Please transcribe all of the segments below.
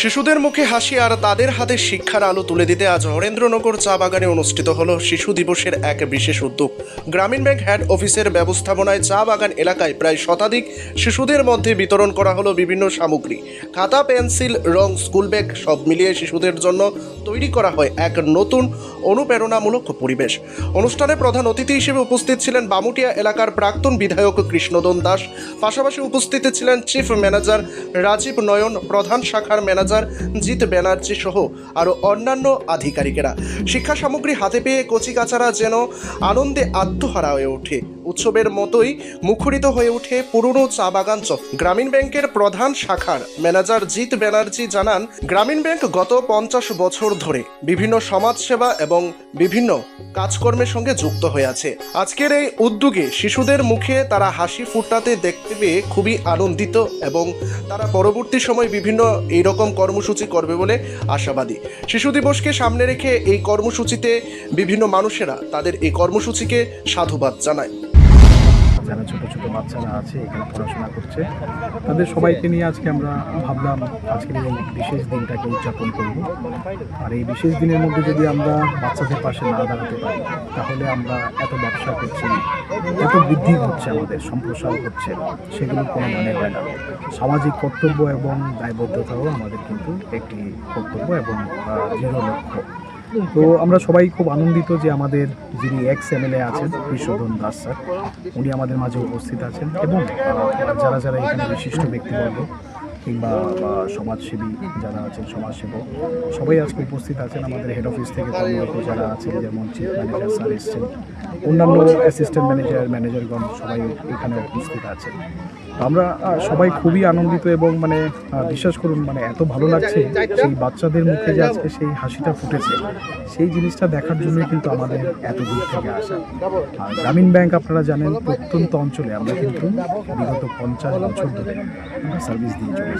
শিশুদের মুখে হাসি আর তাদের হাতে শিক্ষার আলো তুলে দিতে আজ নরেন্দ্রনগর চা বাগানে অনুষ্ঠিত হল শিশু দিবসের এক বিশেষ উদ্যোগ। গ্রামীণ ব্যাংক হেড অফিসের ব্যবস্থাপনায় চা বাগান এলাকায় প্রায় শতাধিক শিশুদের মধ্যে বিতরণ করা হলো বিভিন্ন সামগ্রী। খাতা, পেন্সিল, রং, স্কুল ব্যাগ সব মিলিয়ে শিশুদের জন্য তৈরি করা হয় এক নতুন অনুপ্রেরণামূলক পরিবেশ। অনুষ্ঠানে প্রধান অতিথি হিসেবে উপস্থিত ছিলেন বামুটিয়া এলাকার প্রাক্তন বিধায়ক কৃষ্ণদন দাস। পাশাপাশি উপস্থিত ছিলেন চিফ ম্যানেজার রাজীব নয়ন, প্রধান শাখার ম্যানেজার জিৎ ব্যানার্জি সহ আরও অন্যান্য আধিকারিকেরা। শিক্ষা সামগ্রী হাতে পেয়ে কচিকাচারা যেন আনন্দে আত্মহারা হয়ে ওঠে। উৎসবের মতোই মুখরিত হয়ে ওঠে পুরনো চা বাগান চক। গ্রামীণ ব্যাংকের প্রধান শাখার ম্যানেজার জিৎ ব্যানার্জি জানান, গ্রামীণ ব্যাংক গত পঞ্চাশ বছর ধরে বিভিন্ন সমাজসেবা এবং বিভিন্ন কাজকর্মের সঙ্গে যুক্ত হয়ে আছে। আজকের এই উদ্যোগে শিশুদের মুখে তারা হাসি ফুটাতে দেখতে পেয়ে খুবই আনন্দিত এবং তারা পরবর্তী সময় বিভিন্ন এইরকম কর্মসূচি করবে বলে আশাবাদী। শিশু দিবসকে সামনে রেখে এই কর্মসূচিতে বিভিন্ন মানুষেরা তাদের এই কর্মসূচিকে সাধুবাদ জানায়। যারা ছোট ছোট বাচ্চারা আছে, এখানে পড়াশোনা করছে। তাদের সবাইকে নিয়ে আজকে আমরা ভাবলাম আজকের এই বিশেষ দিনটাকে উদযাপন করব। আর এই বিশেষ দিনের মধ্যে যদি আমরা বাচ্চাদের পাশে না দাঁড়াতে পারি, তাহলে আমরা এত ব্যবসা করছি, এত বৃদ্ধি হচ্ছে আমাদের সম্প্রসার হচ্ছে, সেগুলো কোনো মানে হয় না। সামাজিক কর্তব্য এবং দায়বদ্ধতাও আমাদের কিন্তু একটি কর্তব্য এবং দৃঢ় লক্ষ্য। তো আমরা সবাই খুব আনন্দিত যে আমাদের যিনি এক্স এম এল এ আছেন, বিশ্বধন দাস স্যার, উনি আমাদের মাঝে উপস্থিত আছেন এবং যারা যারা এখানে বিশিষ্ট ব্যক্তিবর্গ কিংবা সমাজসেবী যারা আছেন, সমাজসেবক, সবাই আজকে উপস্থিত আছেন আমাদের হেড অফিস থেকে কর্মরত যারা আছেন, যেমন চিফ ম্যানেজার স্যার এসছেন, অন্যান্য অ্যাসিস্ট্যান্ট ম্যানেজার ম্যানেজারগণ সবাই এখানে উপস্থিত আছেন। আমরা সবাই খুবই আনন্দিত এবং মানে বিশ্বাস করুন মানে এত ভালো লাগছে সেই বাচ্চাদের মুখে যে আজকে সেই হাসিটা ফুটেছে। সেই জিনিসটা দেখার জন্য কিন্তু আমাদের এত দূর থেকে আসা। আর গ্রামীণ ব্যাংক আপনারা জানেন, প্রত্যন্ত অঞ্চলে আমরা কিন্তু বিগত পঞ্চাশ বছর ধরে সার্ভিস দিয়ে চলেছি।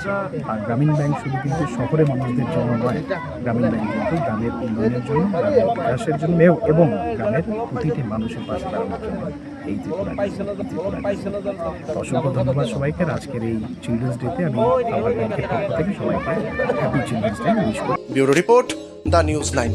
আর গ্রামীণ ব্যাংক শুধু কিন্তু শহরে মানুষদের জন্য নয়, গ্রামীণ ব্যাংক কিন্তু গ্রামের উন্নয়নের জন্য, গ্রামের বিকাশের জন্য এবং গ্রামের প্রতিটি মানুষের পাশে দাঁড়ানোর জন্য এই অসংখ্য ধন্যবাদ সবাইকে। আজকের এই চিলড্রেন্স ডেতে আমি আমার ব্যাংকের পক্ষ থেকে সবাইকে হ্যাপি চিলড্রেন্স ডে উইশ করি bureau report the news nine.